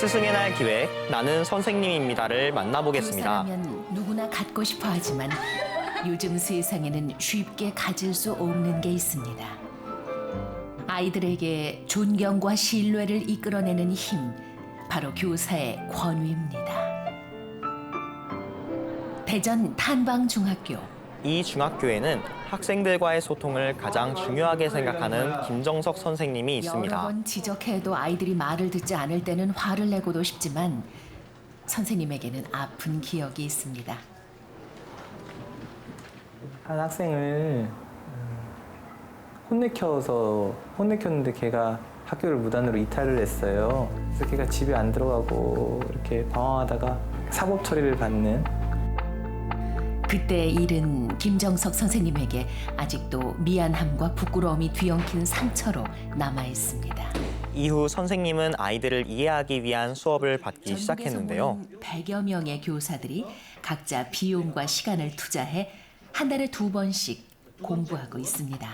스승의 날 기획 나는 선생님입니다를 만나보겠습니다. 교사라면 누구나 갖고 싶어 하지만 요즘 세상에는 쉽게 가질 수 없는 게 있습니다. 아이들에게 존경과 신뢰를 이끌어내는 힘, 바로 교사의 권위입니다. 대전 탄방중학교 이 중학교에는 학생들과의 소통을 가장 중요하게 생각하는 김정석 선생님이 여러 있습니다. 번 지적해도 아이들이 말을 듣지 않을 때는 화를 내고도 싶지만 선생님에게는 아픈 기억이 있습니다. 한 학생을 음, 혼내켜서 혼내켰는데 걔가 학교를 무단으로 이탈을 했어요. 그래서 걔가 집에 안 들어가고 이렇게 방황하다가 사법 처리를 받는 그때의 일은 김정석 선생님에게 아직도 미안함과 부끄러움이 뒤엉킨 상처로 남아 있습니다. 이후 선생님은 아이들을 이해하기 위한 수업을 받기 시작했는데요. 100여 명의 교사들이 각자 비용과 시간을 투자해 한 달에 두 번씩 공부하고 있습니다.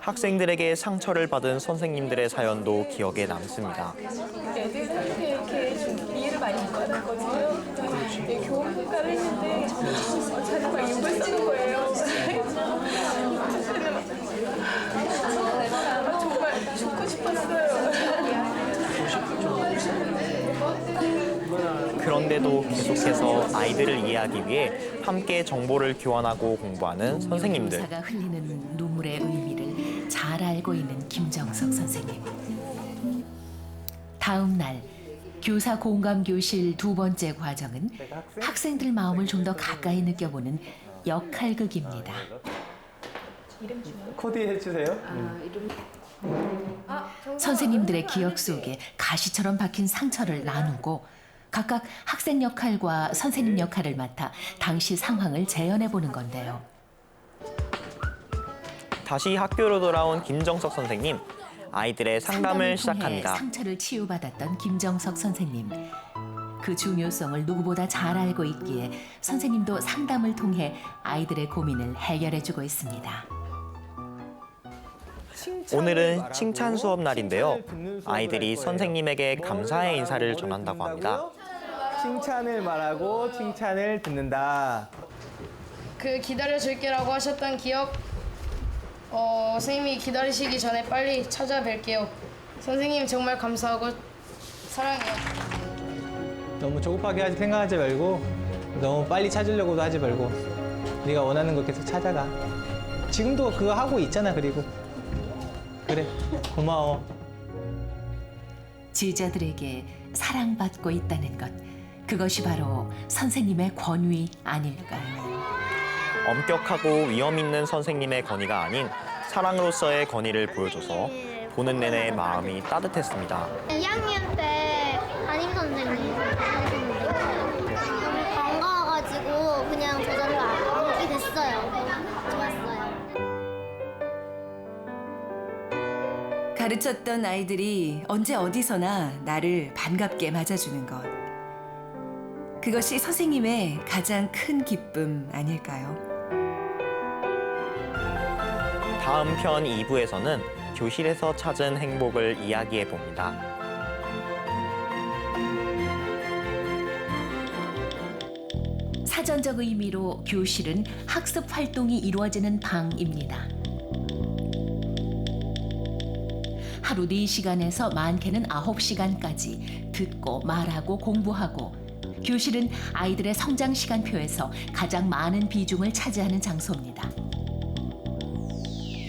학생들에게 상처를 받은 선생님들의 사연도 기억에 남습니다. 애들한테 이렇게 좀 이해를 많이 못 받았거든요. 네, 평가를 했는데 막 욕을 쓰는 거예요. 아, 정말 죽고 싶었어요. 그런데도 계속해서 아이들을 이해하기 위해 함께 정보를 교환하고 공부하는 선생님들. 교사가 흘리는 눈물의 의미를 잘 알고 있는 김정석 선생님. 다음 날 교사 공감 교실 두 번째 과정은 학생들 마음을 좀 더 가까이 느껴보는 역할극입니다. 코디 해 주세요. 선생님들의 기억 속에 가시처럼 박힌 상처를 나누고 각각 학생 역할과 선생님 역할을 맡아 당시 상황을 재현해 보는 건데요. 다시 학교로 돌아온 김정석 선생님. 아이들의 상담을 통해 시작합니다. 상처를 치유받았던 김정석 선생님. 그 중요성을 누구보다 잘 알고 있기에 선생님도 상담을 통해 아이들의 고민을 해결해주고 있습니다. 오늘은 칭찬 수업 날인데요. 아이들이 선생님에게 감사의 인사를 전한다고 합니다. 칭찬을 말하고 칭찬을 듣는다. 그 기다려줄게라고 하셨던 기억 어, 선생님이 기다리시기 전에 빨리 찾아뵐게요. 선생님 정말 감사하고 사랑해요. 너무 조급하게 하지 생각하지 말고 너무 빨리 찾으려고도 하지 말고 네가 원하는 거 계속 찾아가. 지금도 그거 하고 있잖아. 그리고 그래 고마워. 제자들에게 사랑받고 있다는 것. 그것이 바로 선생님의 권위 아닐까요? 엄격하고 위험 있는 선생님의 건의가 아닌 사랑으로서의 건의를 보여줘서 보는 내내 마음이 따뜻했습니다. 2학년 때 담임 선생님 너무 반가워가지고 그냥 저 자리를 앉게 됐어요. 좋았어요. 가르쳤던 아이들이 언제 어디서나 나를 반갑게 맞아주는 것. 그것이 선생님의 가장 큰 기쁨 아닐까요? 다음 편 2부에서는 교실에서 찾은 행복을 이야기해 봅니다. 사전적 의미로 교실은 학습 활동이 이루어지는 방입니다. 하루 4시간에서 많게는 9시간까지 듣고 말하고 공부하고 교실은 아이들의 성장 시간표에서 가장 많은 비중을 차지하는 장소입니다.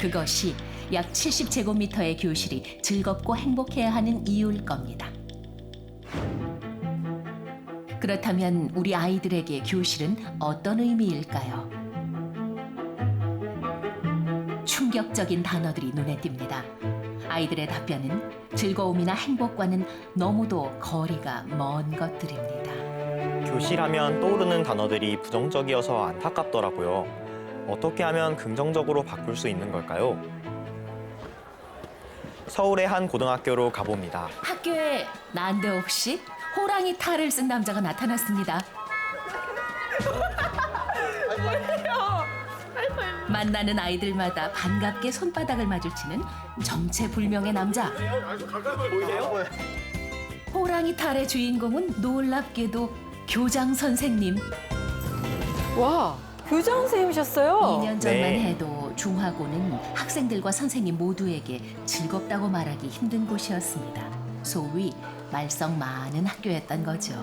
그것이 약 70제곱미터의 교실이 즐겁고 행복해야 하는 이유일 겁니다. 그렇다면 우리 아이들에게 교실은 어떤 의미일까요? 충격적인 단어들이 눈에 띕니다. 아이들의 답변은 즐거움이나 행복과는 너무도 거리가 먼 것들입니다. 교실하면 떠오르는 단어들이 부정적이어서 안타깝더라고요. 어떻게 하면 긍정적으로 바꿀 수 있는 걸까요? 서울의 한 고등학교로 가봅니다. 학교에 난데없이 호랑이 탈을 쓴 남자가 나타났습니다. 만나는 아이들마다 반갑게 손바닥을 마주치는 정체불명의 남자. 호랑이 탈의 주인공은 놀랍게도 교장 선생님. 와, 교장 선생님이셨어요? 2년 전만 네. 해도 중화고는 학생들과 선생님 모두에게 즐겁다고 말하기 힘든 곳이었습니다. 소위 말썽 많은 학교였던 거죠.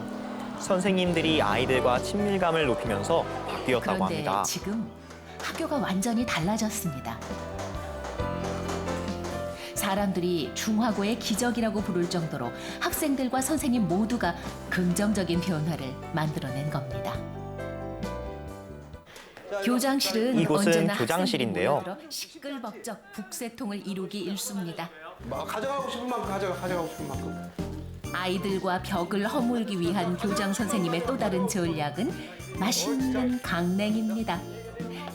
선생님들이 아이들과 친밀감을 높이면서 바뀌었다고 그런데 합니다. 지금 학교가 완전히 달라졌습니다. 사람들이 중화고의 기적이라고 부를 정도로 학생들과 선생님 모두가 긍정적인 변화를 만들어낸 겁니다. 교장실은 이곳은 언제나 교장실인데요. 모여들어 시끌벅적 북새통을 이루기 일쑤입니다. 막 가져가고 싶은 만큼 가져가 가져가고 싶은 만큼. 아이들과 벽을 허물기 위한 교장 선생님의 또 다른 전략은 맛있는 강냉입니다.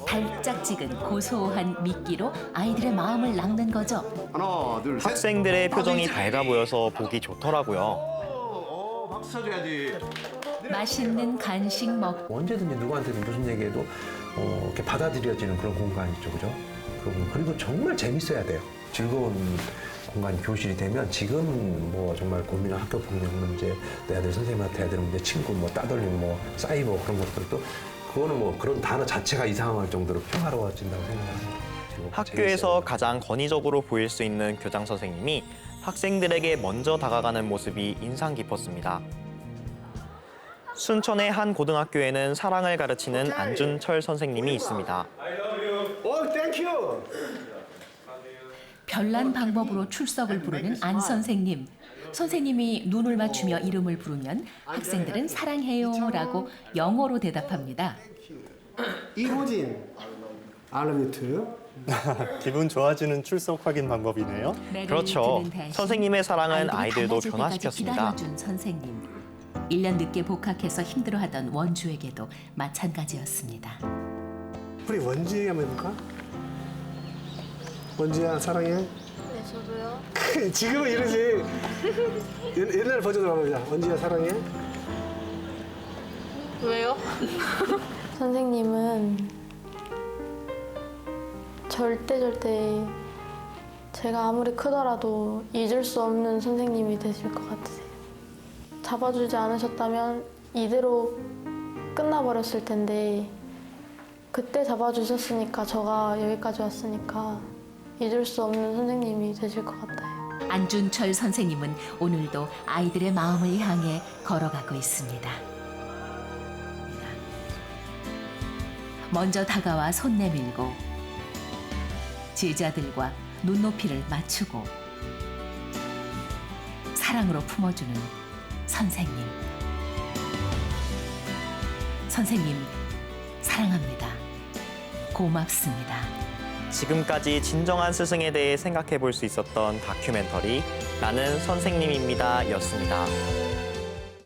달짝지근 고소한 미끼로 아이들의 마음을 낚는 거죠. 하나 둘 셋. 학생들의 표정이 밝아 보여서 보기 좋더라고요. 어, 박수 쳐줘야지. 맛있는 간식 먹 언제든지 누구한테든 무슨 얘기해도 어, 이렇게 받아들여지는 그런 공간이죠, 그죠? 그리고, 정말 재밌어야 돼요. 즐거운 공간 교실이 되면 지금 뭐 정말 고민한 학교 폭력 문제, 내 아들 선생님한테 해야 되는 문제, 친구 뭐 따돌림, 뭐 사이버 그런 것들도 그거는 뭐 그런 단어 자체가 이상할 정도로 평화로워진다고 생각합니다. 학교에서. 가장 권위적으로 보일 수 있는 교장 선생님이 학생들에게 먼저 다가가는 모습이 인상 깊었습니다. 순천의 한 고등학교에는 사랑을 가르치는 안준철 선생님이 있습니다. 어, 땡큐. 별난 방법으로 출석을 부르는 안 선생님. 선생님이 눈을 맞추며 이름을 부르면 학생들은 사랑해요라고 영어로 대답합니다. 이호진. I love you too. 기분 좋아지는 출석 확인 방법이네요. 그렇죠. 선생님의 사랑은 아이들도 변화시켰습니다. 기다려준 선생님. 1년 늦게 복학해서 힘들어하던 원주에게도 마찬가지였습니다. 우리 얘기 한번 해볼까? 원지야 사랑해. 네, 저도요. 지금은 이러지. 옛- 옛날 버전으로 한번 해보자. 원지야 사랑해. 왜요? 선생님은 절대 절대 제가 아무리 크더라도 잊을 수 없는 선생님이 되실 것 같으세요. 잡아주지 않으셨다면 이대로 끝나버렸을 텐데 그때 잡아주셨으니까 저가 여기까지 왔으니까 잊을 수 없는 선생님이 되실 것 같아요. 안준철 선생님은 오늘도 아이들의 마음을 향해 걸어가고 있습니다. 먼저 다가와 손 내밀고 제자들과 눈높이를 맞추고 사랑으로 품어주는 선생님. 선생님, 사랑합니다. 고맙습니다. 지금까지 진정한 스승에 대해 생각해 볼 수 있었던 다큐멘터리 나는 선생님입니다 였습니다.